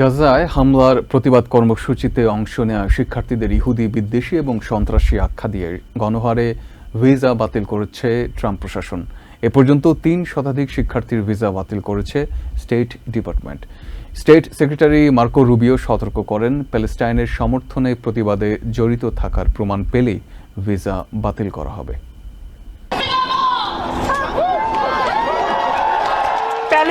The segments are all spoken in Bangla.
গাজায় হামলার প্রতিবাদ কর্মসূচিতে অংশ নেওয়া শিক্ষার্থীদের ইহুদি বিদ্বেষী এবং সন্ত্রাসী আখ্যা দিয়ে গণহারে ভিসা বাতিল করেছে ট্রাম্প প্রশাসন। এ পর্যন্ত তিন শতাধিক শিক্ষার্থীর ভিসা বাতিল করেছে State Department. State secretary Marco Rubio সতর্ক করেন, প্যালেস্টাইনের সমর্থনে প্রতিবাদে জড়িত থাকার প্রমাণ পেলেই ভিসা বাতিল করা হবে।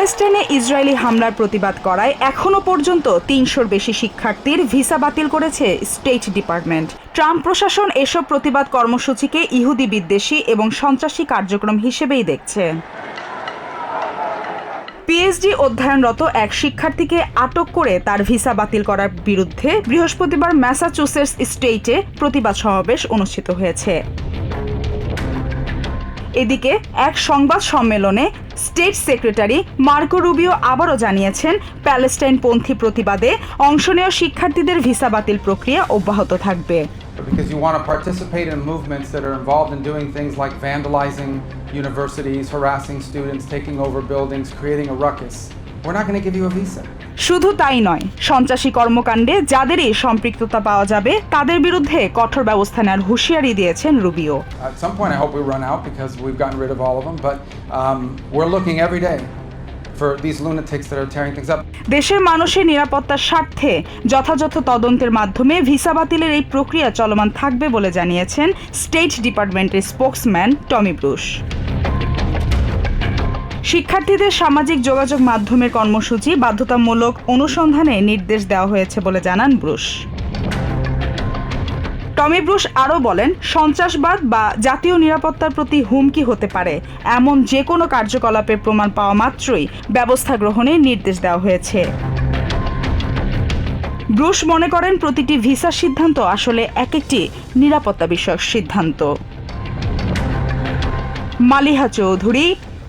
প্যালেস্টাইনে ইসরায়েলি হামলার প্রতিবাদ করায় এখনও পর্যন্ত তিনশোর বেশি শিক্ষার্থীর ভিসা বাতিল করেছে স্টেট ডিপার্টমেন্ট। ট্রাম্প প্রশাসন এসব প্রতিবাদ কর্মসূচিকে ইহুদি বিদ্বেষী এবং সন্ত্রাসী কার্যক্রম হিসেবেই দেখছে। পিএইচডি অধ্যয়নরত এক শিক্ষার্থীকে আটক করে তার ভিসা বাতিল করার বিরুদ্ধে বৃহস্পতিবার ম্যাসাচুসেটস স্টেটে প্রতিবাদ সমাবেশ অনুষ্ঠিত হয়েছে। এদিকে এক সংবাদ সম্মেলনে স্টেট সেক্রেটারি মার্কো রুবিও আবারও জানিয়েছেন প্যালেস্টাইনপন্থী প্রতিবাদে অংশ নেওয়া শিক্ষার্থীদের ভিসা বাতিল প্রক্রিয়া অব্যাহত থাকবে because you want to participate in movements that are involved in doing things like vandalizing universities, harassing students, taking over buildings, creating a ruckus, শুধু তাই নয় সন্ত্রাসী কর্মকাণ্ডে যাদেরই সম্পৃক্ততা পাওয়া যাবে তাদের বিরুদ্ধে কঠোর ব্যবস্থা নেওয়ার হুঁশিয়ারি দিয়েছেন রুবিও। দেশের মানুষের নিরাপত্তার স্বার্থে যথাযথ তদন্তের মাধ্যমে ভিসা বাতিলের এই প্রক্রিয়া চলমান থাকবে বলে জানিয়েছেন স্টেট ডিপার্টমেন্টের স্পোকসম্যান টমি ব্রুশ। শিক্ষার্থীদের সামাজিক যোগাযোগ মাধ্যমের কর্মসূচি বাধ্যতামূলক অনুসন্ধানে নির্দেশ দেওয়া হয়েছে বলে জানান ব্রুশ। টমি ব্রুশ আরও বলেন, সন্ত্রাসবাদ বা জাতীয় নিরাপত্তার প্রতি হুমকি হতে পারে। এমন যে কোনো কার্যকলাপের প্রমাণ পাওয়া মাত্রই ব্যবস্থা গ্রহণের নির্দেশ দেওয়া হয়েছে। ব্রুশ মনে করেন, প্রতিটি ভিসা সিদ্ধান্ত আসলে এক একটি নিরাপত্তা বিষয়ক সিদ্ধান্ত। Maliha Chowdhury